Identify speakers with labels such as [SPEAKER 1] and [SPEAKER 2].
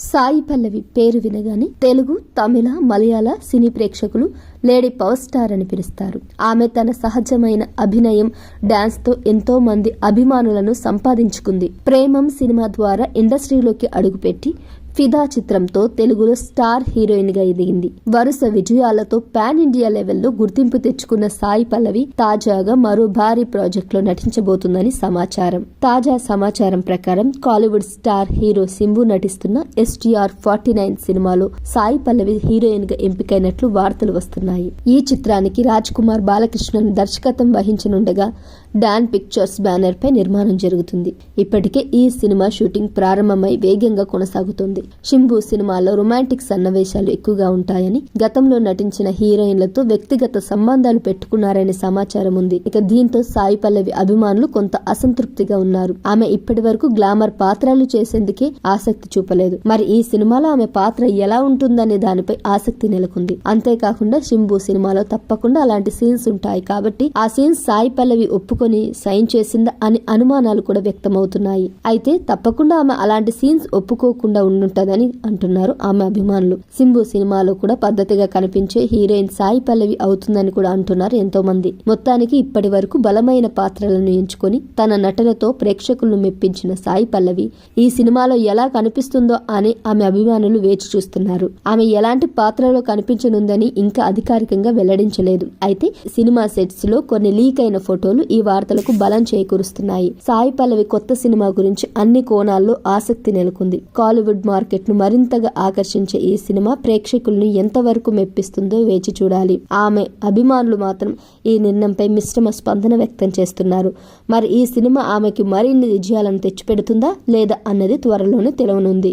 [SPEAKER 1] సాయి పల్లవి పేరు వినగానే తెలుగు తమిళ మలయాళ సినీ ప్రేక్షకులు లేడీ పవర్ స్టార్ అని పిలుస్తారు. ఆమె తన సహజమైన అభినయం డాన్స్తో ఎంతో మంది అభిమానులను సంపాదించుకుంది. ప్రేమం సినిమా ద్వారా ఇండస్ట్రీలోకి అడుగుపెట్టి ఫిదా చిత్రంతో తెలుగులో స్టార్ హీరోయిన్గా ఎదిగింది. వరుస విజయాలతో పాన్ ఇండియా లెవెల్లో గుర్తింపు తెచ్చుకున్న సాయి పల్లవి తాజాగా మరో భారీ ప్రాజెక్ట్లో నటించబోతుందని సమాచారం. తాజా సమాచారం ప్రకారం కాలీవుడ్ స్టార్ హీరో సింబు నటిస్తున్న ఎస్టీఆర్ ఫార్టీ నైన్ సినిమాలో సాయి పల్లవి హీరోయిన్గా ఎంపికైనట్లు వార్తలు వస్తున్నాయి. ఈ చిత్రానికి రాజ్ కుమార్ బాలకృష్ణన్ దర్శకత్వం వహించనుండగా డాన్ పిక్చర్స్ బ్యానర్ పై నిర్మాణం జరుగుతుంది. ఇప్పటికే ఈ సినిమా షూటింగ్ ప్రారంభమై వేగంగా కొనసాగుతోంది. షింబు సినిమాలో రొమాంటిక్ సన్నివేశాలు ఎక్కువగా ఉంటాయని గతంలో నటించిన హీరోయిన్లతో వ్యక్తిగత సంబంధాలు పెట్టుకున్నారనే సమాచారం ఉంది. ఇక దీంతో సాయి పల్లవి అభిమానులు కొంత అసంతృప్తిగా ఉన్నారు. ఆమె ఇప్పటి వరకు గ్లామర్ పాత్రలు చేసేందుకే ఆసక్తి చూపలేదు. మరి ఈ సినిమాలో ఆమె పాత్ర ఎలా ఉంటుందనే దానిపై ఆసక్తి నెలకొంది. అంతేకాకుండా షింబు సినిమాలో తప్పకుండా అలాంటి సీన్స్ ఉంటాయి కాబట్టి ఆ సీన్స్ సాయి పల్లవి ఒప్పుకొని సైన్ చేసిందా అని అనుమానాలు కూడా వ్యక్తమవుతున్నాయి. అయితే తప్పకుండా ఆమె అలాంటి సీన్స్ ఒప్పుకోకుండా ఉంటుందని అంటున్నారు ఆమె అభిమానులు. సింబు సినిమాలో కూడా పద్ధతిగా కనిపించే హీరోయిన్ సాయి పల్లవి అవుతుందని కూడా అంటున్నారు ఎంతో మంది మొత్తానికి ఇప్పటి వరకు బలమైన పాత్రలను ఎంచుకొని తన నటనతో ప్రేక్షకులను మెప్పించిన సాయి పల్లవి ఈ సినిమాలో ఎలా కనిపిస్తుందో అని ఆమె అభిమానులు వేచి చూస్తున్నారు. ఆమె ఎలాంటి పాత్రలో కనిపించనుందని ఇంకా అధికారికంగా వెల్లడించలేదు. అయితే సినిమా సెట్స్లో కొన్ని లీక్ అయిన ఫోటోలు ఈ వార్తలకు బలం చేకూరుస్తున్నాయి. సాయి పల్లవి కొత్త సినిమా గురించి అన్ని కోణాల్లో ఆసక్తి నెలకొంది. కాలీవుడ్ మార్కెట్ను మరింతగా ఆకర్షించే ఈ సినిమా ప్రేక్షకులను ఎంతవరకు మెప్పిస్తుందో వేచి చూడాలి. ఆమె అభిమానులు మాత్రం ఈ నిర్ణయంపై మిశ్రమ స్పందన వ్యక్తం చేస్తున్నారు. మరి ఈ సినిమా ఆమెకి మరిన్ని విజయాలను తెచ్చిపెడుతుందా లేదా అన్నది త్వరలోనే తెలవనుంది.